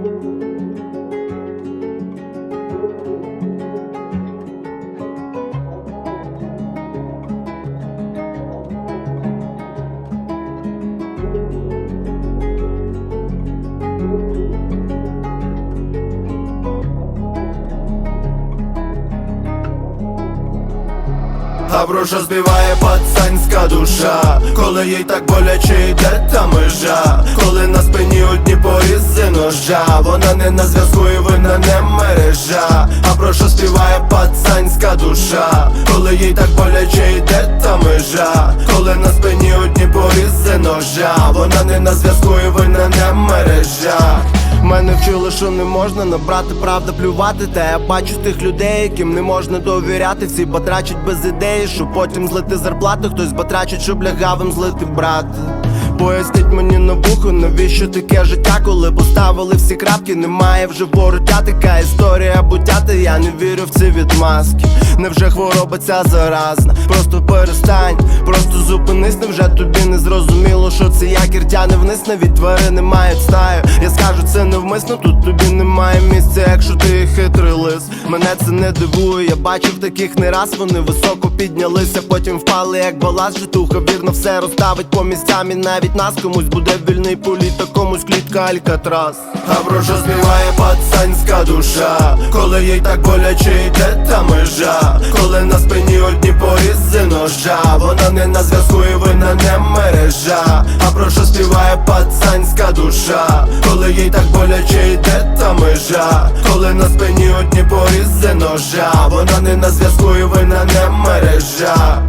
А про що співає пацанська душа, коли їй так боляче йде та межа, порізи вона не на зв'язку і вина не мережа. А про що співає пацанська душа, коли їй так боляче йде та межа, коли на спині одні порізи ножа, вона не на зв'язку і вина не мережа. Мене вчили, що не можна набрати правда плювати. Та я бачу тих людей, яким не можна довіряти. Всі батрачать без ідеї, щоб потім злити зарплату Хтось батрачить, щоб лягавим злити брати Поясніть мені на вухо, навіщо таке життя, коли поставили всі крапки, немає вже вороття, така історія буття, я не вірю в ці відмазки. Невже хвороба ця заразна? Просто перестань, просто зупинись, невже тобі не зрозуміло, що це якір тяне вниз, навіть тварини мають стаю. Я скажу це невмисно, тут тобі немає місця, якщо ти хитрий лис. Мене це не дивує, я бачив таких не раз, вони високо піднялися, потім впали, як баласт, житуха вірно все розставить по місцям і навіть нас комусь буде вільний політ, а комусь клітка алькатрас. А про що співає пацанська душа, коли їй так боляче йде та межа, коли на спині одні порізи ножа, вона не на зв'язку і вина не мережа. А про що співає пацанська душа, коли їй так боляче йде та межа, коли на спині одні порізи ножа, вона не на зв'язку і вина не мережа.